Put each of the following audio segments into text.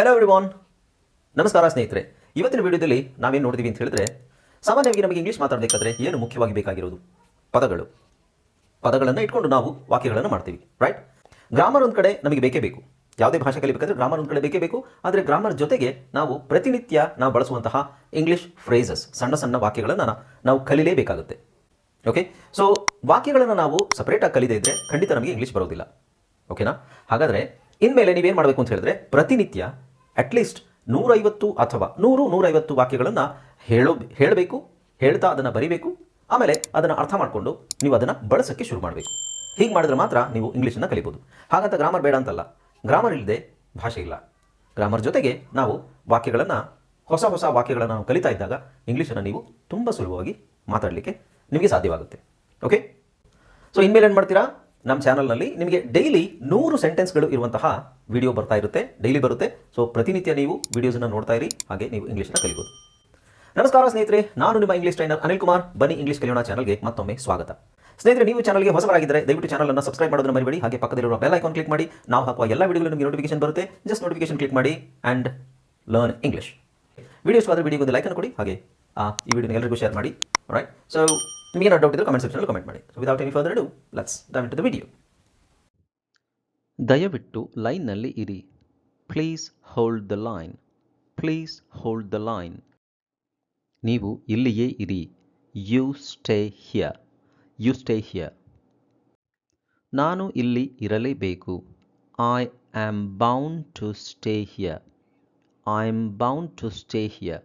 Hello everyone ನಮಸ್ಕಾರ ಸ್ನೇಹಿತರೆ. ಇವತ್ತಿನ ವಿಡಿಯೋದಲ್ಲಿ ನಾವೇನು ನೋಡ್ತೀವಿ ಅಂತ ಹೇಳಿದ್ರೆ, ಸಾಮಾನ್ಯವಾಗಿ ನಮಗೆ ಇಂಗ್ಲೀಷ್ ಮಾತಾಡಬೇಕಾದ್ರೆ ಏನು ಮುಖ್ಯವಾಗಿ ಬೇಕಾಗಿರೋದು? ಪದಗಳು. ಪದಗಳನ್ನು ಇಟ್ಕೊಂಡು ನಾವು ವಾಕ್ಯಗಳನ್ನು ಮಾಡ್ತೀವಿ ರೈಟ್ ಗ್ರಾಮರ್ ಒಂದು ಕಡೆ ನಮಗೆ ಬೇಕೇ ಬೇಕು. ಯಾವುದೇ ಭಾಷೆ ಕಲಿಬೇಕಾದ್ರೆ ಗ್ರಾಮರ್ ಒಂದು ಕಡೆ ಬೇಕೇ ಬೇಕು. ಆದರೆ ಗ್ರಾಮರ್ ಜೊತೆಗೆ ನಾವು ಪ್ರತಿನಿತ್ಯ ನಾವು ಬಳಸುವಂತಹ ಇಂಗ್ಲೀಷ್ ಫ್ರೇಸಸ್ ಸಣ್ಣ ಸಣ್ಣ ವಾಕ್ಯಗಳನ್ನು ನಾವು ಕಲಿಲೇಬೇಕಾಗುತ್ತೆ. ಓಕೆ ಸೊ ವಾಕ್ಯಗಳನ್ನು ನಾವು ಸಪ್ರೇಟಾಗಿ ಕಲಿದೇ ಇದ್ದರೆ ಖಂಡಿತ ನಮಗೆ ಇಂಗ್ಲೀಷ್ ಬರೋದಿಲ್ಲ. ಓಕೆನಾ ಹಾಗಾದರೆ, ಇನ್ಮೇಲೆ ನೀವೇನು ಮಾಡಬೇಕು ಅಂತ ಹೇಳಿದ್ರೆ, ಪ್ರತಿನಿತ್ಯ ಅಟ್ಲೀಸ್ಟ್ ನೂರೈವತ್ತು ಅಥವಾ ನೂರು, ನೂರೈವತ್ತು ವಾಕ್ಯಗಳನ್ನು ಹೇಳೋ, ಹೇಳಬೇಕು, ಹೇಳ್ತಾ ಅದನ್ನು ಬರಿಬೇಕು, ಆಮೇಲೆ ಅದನ್ನು ಅರ್ಥ ಮಾಡಿಕೊಂಡು ನೀವು ಅದನ್ನು ಬಳಸೋಕ್ಕೆ ಶುರು ಮಾಡಬೇಕು. ಹೀಗೆ ಮಾಡಿದ್ರೆ ಮಾತ್ರ ನೀವು ಇಂಗ್ಲೀಷನ್ನು ಕಲಿಬೋದು. ಹಾಗಂತ ಗ್ರಾಮರ್ ಬೇಡ ಅಂತಲ್ಲ. ಗ್ರಾಮರ್ ಇಲ್ಲದೆ ಭಾಷೆ ಇಲ್ಲ. ಗ್ರಾಮರ್ ಜೊತೆಗೆ ನಾವು ವಾಕ್ಯಗಳನ್ನು, ಹೊಸ ಹೊಸ ವಾಕ್ಯಗಳನ್ನು ನಾವು ಕಲಿತಾ ಇದ್ದಾಗ ಇಂಗ್ಲೀಷನ್ನು ನೀವು ತುಂಬ ಸುಲಭವಾಗಿ ಮಾತಾಡಲಿಕ್ಕೆ ನಿಮಗೆ ಸಾಧ್ಯವಾಗುತ್ತೆ. ಓಕೆ ಸೊ ಇನ್ಮೇಲೆ ಏನು ಮಾಡ್ತೀರಾ? ನಮ್ಮ ಚಾನಲ್ನಲ್ಲಿ ನಿಮಗೆ ಡೈಲಿ ನೂರು ಸೆಂಟೆನ್ಸ್ಗಳು ಇರುವಂತಹ ವಿಡಿಯೋ ಬರ್ತಾ ಇರುತ್ತೆ, ಡೈಲಿ ಬರುತ್ತೆ. ಸೊ ಪ್ರತಿನಿತ್ಯ ನೀವು ವಿಡಿಯೋಸನ್ನು ನೋಡ್ತಾ ಇರಿ, ಹಾಗೆ ನೀವು ಇಂಗ್ಲೀಷನ್ನು ಕಲಿಬೋದು. ನಮಸ್ಕಾರ ಸ್ನೇಹಿತರೆ, ನಾನು ನಿಮ್ಮ ಇಂಗ್ಲೀಷ್ ಟ್ರೈನರ್ ಅನಿಲ್ ಕುಮಾರ್. ಬನ್ನಿ ಇಂಗ್ಲೀಷ್ ಕಲಿಯೋಣ ಚಾನಲ್ಗೆ ಮತ್ತೊಮ್ಮೆ ಸ್ವಾಗತ. ಸ್ನೇಹಿತರೆ, ನೀವು ಚಾನಲ್ಗೆ ಹೊಸಬರಾಗಿದ್ದರೆ ದಯವಿಟ್ಟು ಚಾನಲ್ ಅನ್ನು ಸಬ್ಸ್ಕ್ರೈಬ್ ಮಾಡೋದನ್ನು ಮರಿಬೇಡಿ, ಹಾಗೆ ಪಕ್ಕದಲ್ಲಿರುವ ಬೆಲ್ ಐಕಾನ್ ಕ್ಲಿಕ್ ಮಾಡಿ. ನಾವು ಹಾಕುವ ಎಲ್ಲ ವಿಡಿಯೋಗಳು ನಿಮಗೆ ನೋಟಿಫಿಕೇಶನ್ ಬರುತ್ತೆ. ಜಸ್ಟ್ ನೋಟಿಫಿಕೇಶನ್ ಕ್ಲಿಕ್ ಮಾಡಿ ಆ್ಯಂಡ್ ಲರ್ನ್ ಇಂಗ್ಲೀಷ್ ವಿಡಿಯೋಸ್ ಆದರೆ ವಿಡಿಯೋಗೆ ಒಂದು ಲೈಕನ್ನು ಕೊಡಿ, ಹಾಗೆ ಈ ವಿಡಿಯೋನ ಎಲ್ಲರಿಗೂ ಶೇರ್ ಮಾಡಿ. ರೈಟ್ ಸೊ ನಿಮಗೆ ಡೌಟ್ ಇದ್ದರೆ ಕಮೆಂಟ್ ಸೆಕ್ಷನಲ್ಲಿ ಕಮೆಂಟ್ ಮಾಡಿ. Without any further ado let's dive into the video ದಯವಿಟ್ಟು ಲೈನ್ನಲ್ಲಿ ಇರಿ. Please hold the line please hold the line ನೀವು ಇಲ್ಲಿಯೇ ಇರಿ. You stay here you stay here ನಾನು ಇಲ್ಲಿ ಇರಲೇಬೇಕು. I am bound to stay here I am bound to stay here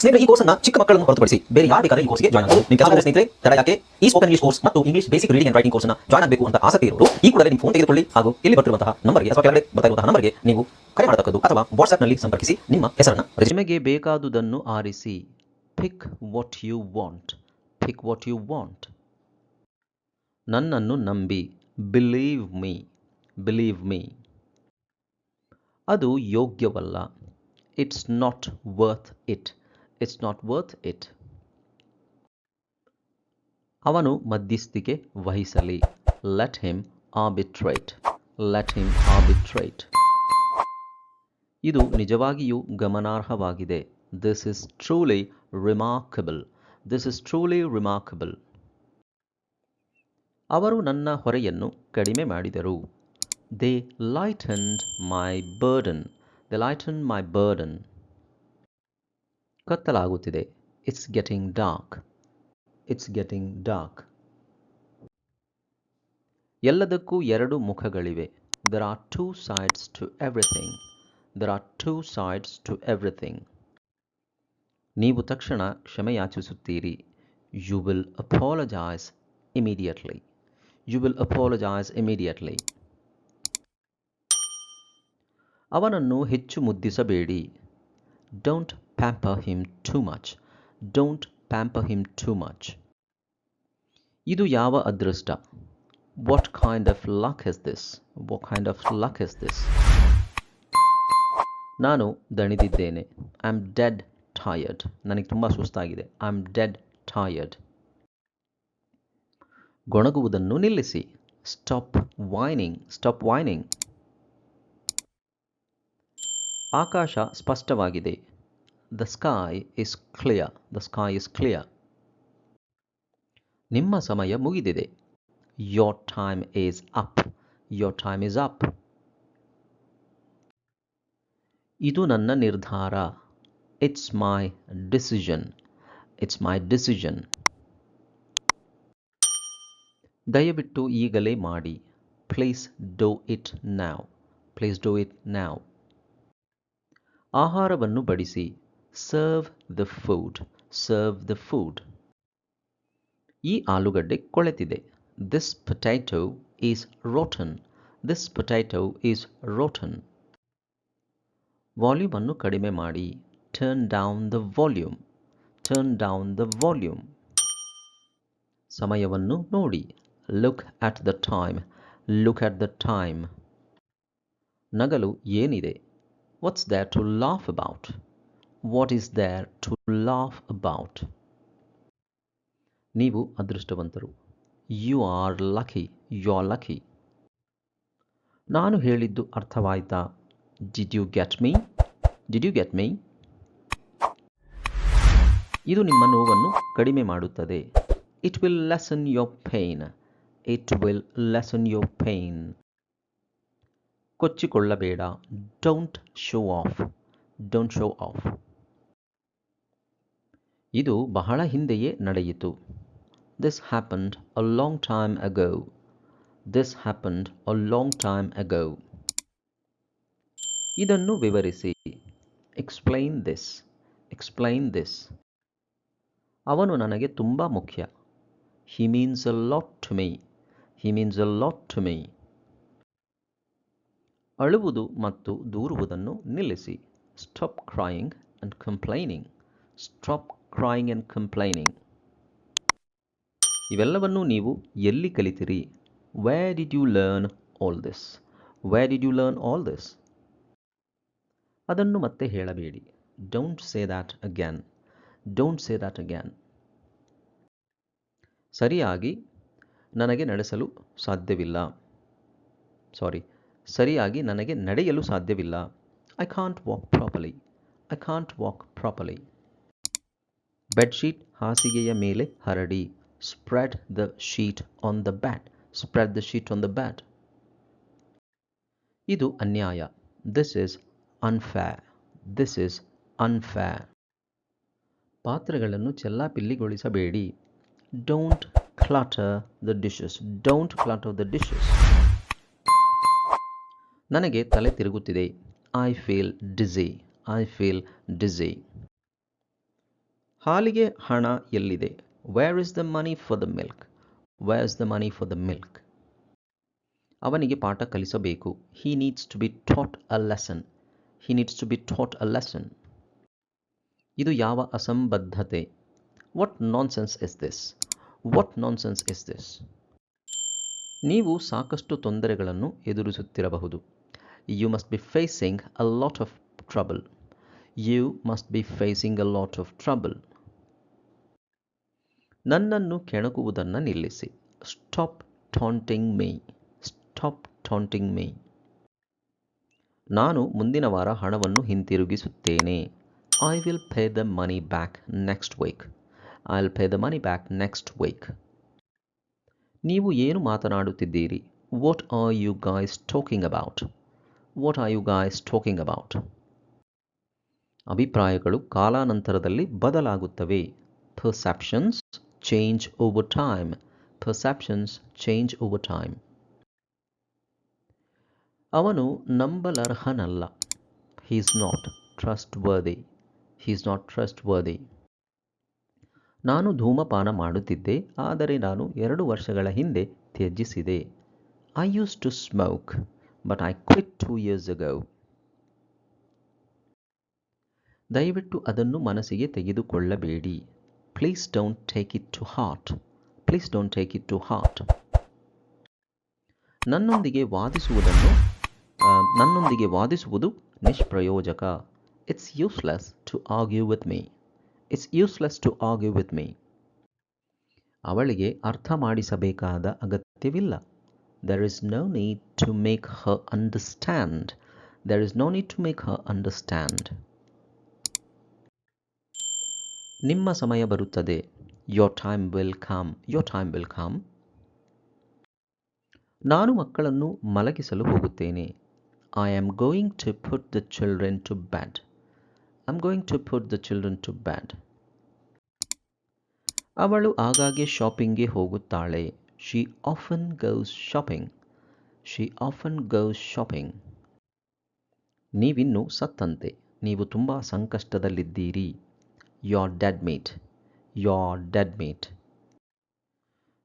ಸ್ನೇಹಿತರೆ, ಈ ಕೋರ್ಸ್ ಅನ್ನು ಚಿಕ್ಕ ಮಕ್ಕಳನ್ನು ಹೊರತುಪಡಿಸಿ ಬೇರೆ ಯಾರು ಬೇಕಾದ್ರೆ ಈ ಕೋರ್ಸ್ಗೆ ಜಾಯ್ನ್ ಆಗಬಹುದು ನಿಮ್ಮ ಕೆಲಸ ಸ್ನೇಹಿತರೆ, ತಡ ಯಾಕೆ ಈ ಸ್ಪೋಕನ್ ಇಂಗ್ಲಿಷ್ ಕೋರ್ಸ್ ಮತ್ತು English basic reading and writing ಕೋರ್ಸ್ನ ಜಾಯ್ನ್ ಆಗಬೇಕು ಅಂತ ಆಸಕ್ತಿ ಇರೋರು, ಈ ಕೂಡಲೇ ನಿಮ್ಮ ಫೋನ್ ತೆಗೆದುಕೊಳ್ಳಿ ಹಾಗೂ ಇಲ್ಲಿ ಬರ್ತಿರುವಂತಹ ನಂಬರ್ಗೆ ಅಥವಾ ಕೆಳಗಡೆ ಬರ್ತಾ ಇರುವಂತಹ ನಂಬರ್ಗೆ ನೀವು ಕರೆ ಮಾಡತಕ್ಕದ್ದು ಅಥವಾ ವಾಟ್ಸ್ಆಪ್ನಲ್ಲಿ ಸಂಪರ್ಕಿಸಿ ನಿಮ್ಮ ಹೆಸರನ್ನು ರೆಸ್ಯೂಮೆಗೆ ಬೇಕಾದುದನ್ನು ಆರಿಸಿ. Pick what you want pick what you want ನನ್ನನ್ನು ನಂಬಿ. ಬಿಲೀವ್ ಮೀ ಬಿಲೀವ್ ಮೀ ಅದು ಯೋಗ್ಯವಲ್ಲ. It's not worth it it's not worth it ಅವನು ಮಧ್ಯಸ್ಥಿಕೆ ವಹಿಸಲಿ. Let him arbitrate let him arbitrate ಇದು ನಿಜವಾಗಿಯೂ ಗಮನಾರ್ಹವಾಗಿದೆ. This is truly remarkable this is truly remarkable ಅವರು ನನ್ನ ಹೊರೆಯನ್ನು ಕಡಿಮೆ ಮಾಡಿದರು. They lightened my burden they lighten my burden ಕತ್ತಲಾಗುತ್ತಿದೆ. It's getting dark it's getting dark ಎಲ್ಲದಕ್ಕೂ ಎರಡು ಮುಖಗಳಿವೆ. There are two sides to everything there are two sides to everything ನೀವು ತಕ್ಷಣ ಕ್ಷಮೆಯಾಚಿಸುತ್ತೀರಿ. You will apologise immediately you will apologise immediately ಅವನನ್ನು ಹೆಚ್ಚು ಮುದ್ದಿಸಬೇಡಿ. Don't pamper him too much don't pamper him too much ಇದು ಯಾವ ಅದೃಷ್ಟ? What kind of luck is this what kind of luck is this ನಾನು ದಣಿದಿದ್ದೇನೆ. I am dead tired ನನಗೆ ತುಂಬ ಸುಸ್ತಾಗಿದೆ. ಐ ಆಮ್ ಡೆಡ್ ಟಯರ್ಡ್ ಗೊಣಗುವುದನ್ನು ನಿಲ್ಲಿಸಿ. ಸ್ಟಾಪ್ ವೈನಿಂಗ್ ಸ್ಟಾಪ್ ವೈನಿಂಗ್ ಆಕಾಶ ಸ್ಪಷ್ಟವಾಗಿದೆ. The sky is clear the sky is clear ನಿಮ್ಮ ಸಮಯ ಮುಗಿದಿದೆ. Your time is up your time is up ಇದು ನನ್ನ ನಿರ್ಧಾರ. It's my decision it's my decision ದಯವಿಟ್ಟು ಈಗಲೇ ಮಾಡಿ. Please do it now please do it now ಆಹಾರವನ್ನು ಬಡಿಸಿ. Serve the food serve the food ಈ ಆಲೂಗಡ್ಡೆ ಕೊಳೆತಿದೆ. This potato is rotten this potato is rotten ವಾಲ್ಯೂಮನ್ನು ಕಡಿಮೆ ಮಾಡಿ. Turn down the volume turn down the volume ಸಮಯವನ್ನು ನೋಡಿ. Look at the time look at the time ನಗಲು ಏನಿದೆ? What's that to laugh about what is there to laugh about ನೀವು ಅದೃಷ್ಟವಂತರು. You are lucky you are lucky ನಾನು ಹೇಳಿದ್ದು ಅರ್ಥವಾಯ್ತಾ? Did you get me did you get me ಇದು ನಿಮ್ಮ ನೋವನ್ನು ಕಡಿಮೆ ಮಾಡುತ್ತದೆ. It will lessen your pain it will lessen your pain ಕೊಚ್ಚಿಕೊಳ್ಳಬೇಡ. Don't show off don't show off ಇದು ಬಹಳ ಹಿಂದೆಯೇ ನಡೆಯಿತು. This happened a long time ago this happened a long time ago ಇದನ್ನು ವಿವರಿಸಿ. ಎಕ್ಸ್ಪ್ಲೈನ್ ದಿಸ್ ಎಕ್ಸ್ಪ್ಲೈನ್ ದಿಸ್ ಅವನು ನನಗೆ ತುಂಬ ಮುಖ್ಯ. He means a lot to my he means a lot to my ಅಳುವುದು ಮತ್ತು ದೂರುವುದನ್ನು ನಿಲ್ಲಿಸಿ. Stop crying and complaining stop crying and complaining ಇವೆಲ್ಲವನ್ನು ನೀವು ಎಲ್ಲಿ ಕಲಿತಿರಿ? Where did you learn all this where did you learn all this ಅದನ್ನು ಮತ್ತೆ ಹೇಳಬೇಡಿ. Don't say that again don't say that again ಸರಿಯಾಗಿ ನನಗೆ ನಡೆಸಲು ಸಾಧ್ಯವಿಲ್ಲ. ಸಾರಿ ಸರಿಯಾಗಿ ನನಗೆ ನಡೆಯಲು ಸಾಧ್ಯವಿಲ್ಲ. I can't walk properly I can't walk properly bedsheet ಹಾಸಿಗೆಯ ಮೇಲೆ ಹರಡಿ, spread the sheet on the bed, spread the sheet on the bed. ಇದು ಅನ್ಯಾಯ. This is unfair this is unfair ಪಾತ್ರೆಗಳನ್ನು ಚೆಲ್ಲಾಪಿಲ್ಲಿಗೊಳಿಸಬೇಡಿ. Don't clatter the dishes don't clatter the dishes ನನಗೆ ತಲೆ ತಿರುಗುತ್ತಿದೆ. I feel dizzy I feel dizzy ಹಾಲಿಗೆ ಹಣ ಎಲ್ಲಿದೆ? Where is the money for the milk where is the money for the milk ಅವನಿಗೆ ಪಾಠ ಕಲಿಸಬೇಕು. He needs to be taught a lesson he needs to be taught a lesson ಇದು ಯಾವ ಅಸಂಬದ್ಧತೆ? What nonsense is this what nonsense is this ನೀವು ಸಾಕಷ್ಟು ತೊಂದರೆಗಳನ್ನು ಎದುರಿಸುತ್ತಿರಬಹುದು. You must be facing a lot of trouble you must be facing a lot of trouble ನನ್ನನ್ನು ಕೆಣಕುವುದನ್ನು ನಿಲ್ಲಿಸಿ. Stop taunting me stop taunting me ನಾನು ಮುಂದಿನ ವಾರ ಹಣವನ್ನು ಹಿಂತಿರುಗಿಸುತ್ತೇನೆ. I will pay the money back next week I will pay the money back next week ನೀವು ಏನು ಮಾತನಾಡುತ್ತಿದ್ದೀರಿ? What are you guys talking about what are you guys talking about ಅಭಿಪ್ರಾಯಗಳು ಕಾಲಾನಂತರದಲ್ಲಿ ಬದಲಾಗುತ್ತವೆ. Perceptions change over time perceptions change over time ಅವನು ನಂಬಲರ್ಹನಲ್ಲ. He's not trustworthy he's not trustworthy ನಾನು ಧೂಮಪಾನ ಮಾಡುತ್ತಿದ್ದೆ, ಆದರೆ ನಾನು ಎರಡು ವರ್ಷಗಳ ಹಿಂದೆ ತ್ಯಜಿಸಿದೆ. I used to smoke but I quit two years ago ದಯವಿಟ್ಟು ಅದನ್ನು ಮನಸ್ಸಿಗೆ ತೆಗೆದುಕೊಳ್ಳಬೇಡಿ. Please don't take it to heart. Please don't take it to heart ನನ್ನೊಂದಿಗೆ ವಾದಿಸುವುದನ್ನು ನನ್ನೊಂದಿಗೆ ವಾದಿಸುವುದು ನಿಷ್ಪ್ರಯೋಜಕ. It's useless to argue with me it's useless to argue with me ಅವಳಿಗೆ ಅರ್ಥ ಮಾಡಿಸಬೇಕಾದ ಅಗತ್ಯವಿಲ್ಲ. There is no need to make her understand there is no need to make her understand ನಿಮ್ಮ ಸಮಯ ಬರುತ್ತದೆ. Your time will come your time will come ನಾನು ಮಕ್ಕಳನ್ನು ಮಲಗಿಸಲು ಹೋಗುತ್ತೇನೆ. I am going to put the children to bed I am going to put the children to bed ಅವಳು ಆಗಾಗ್ಗೆ ಶಾಪಿಂಗ್ಗೆ ಹೋಗುತ್ತಾಳೆ. She often goes shopping she often goes shopping ನೀವಿನ್ನು ಸತ್ತಂತೆ. ನೀವು ತುಂಬ ಸಂಕಷ್ಟದಲ್ಲಿದ್ದೀರಿ. You're dead meat you're dead meat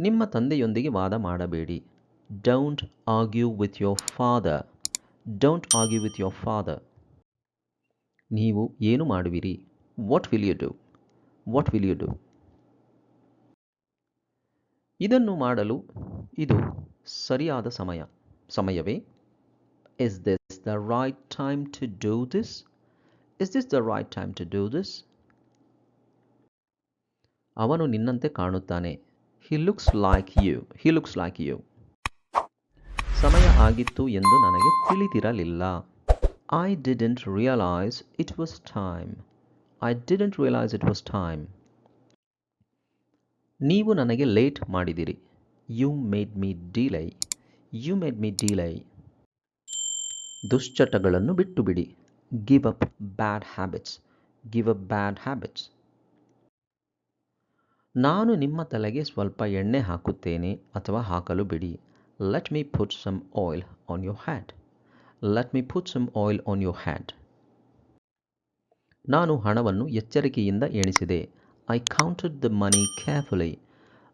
ನಿಮ್ಮ ತಂದೆಯೊಂದಿಗೆ ವಾದ ಮಾಡಬೇಡಿ. Don't argue with your father don't argue with your father ನೀವು ಏನು ಮಾಡುವಿರಿ? What will you do what will you do ಇದನ್ನು ಮಾಡಲು ಇದು ಸರಿಯಾದ ಸಮಯ. ಸಮಯವೇ? Is this the right time to do this is this the right time to do this? ಅವನು ನಿನ್ನಂತೆ ಕಾಣುತ್ತಾನೆ. He looks like you he looks like you ಸಮಯ ಆಗಿತ್ತು ಎಂದು ನನಗೆ ತಿಳಿದಿರಲಿಲ್ಲ. I didn't realise it was time I didn't realise it was time ನೀವು ನನಗೆ late ಮಾಡಿದಿರಿ. You made me delay you made me delay ದುಶ್ಚಟಗಳನ್ನು ಬಿಟ್ಟು ಬಿಡಿ give up bad habits give up bad habits ನಾನು ನಿಮ್ಮ ತಲೆಗೆ ಸ್ವಲ್ಪ ಎಣ್ಣೆ ಹಾಕುತ್ತೇನೆ ಅಥವಾ ಹಾಕಲು ಬಿಡಿ. Let me put some oil on your head let me put some oil on your head ನಾನು ಹಣವನ್ನು ಎಚ್ಚರಿಕೆಯಿಂದ ಎಣಿಸಿದೆ. I counted the money carefully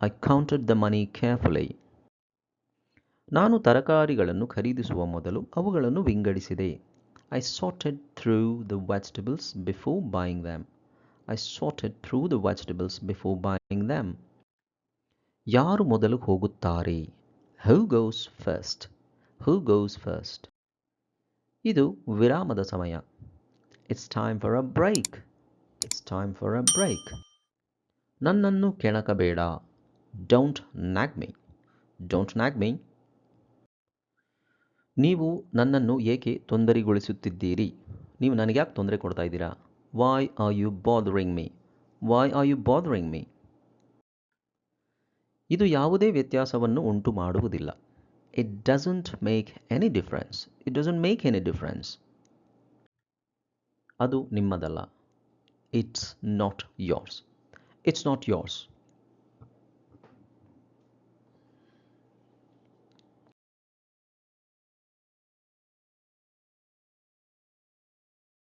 I counted the money carefully ನಾನು ತರಕಾರಿಗಳನ್ನು ಖರೀದಿಸುವ ಮೊದಲು ಅವುಗಳನ್ನು ವಿಂಗಡಿಸಿದೆ. I sorted through the vegetables before buying them I sorted through the vegetables before buying them ಯಾರು ಮೊದಲು ಹೋಗುತ್ತಾರೆ? Who goes first who goes first ಇದು ವಿರಾಮದ ಸಮಯ. It's time for a break it's time for a break ನನ್ನನ್ನು ಕೆಣಕಬೇಡ. Don't nag me don't nag me ನೀವು ನನ್ನನ್ನು ಏಕೆ ತೊಂದರೆಗೊಳಿಸುತ್ತಿದ್ದೀರಿ? ನೀವು ನನಗ್ಯಾಕೆ ತೊಂದರೆ ಕೊಡ್ತಾ ಇದ್ದೀರಾ? Why are you bothering me? Why are you bothering me? ಇದು ಯಾವುದೇ ವ್ಯತ್ಯಾಸವನ್ನು ಉಂಟು ಮಾಡುವುದಿಲ್ಲ. It doesn't make any difference it doesn't make any difference ಅದು ನಿಮ್ಮದಲ್ಲ. It's not yours it's not yours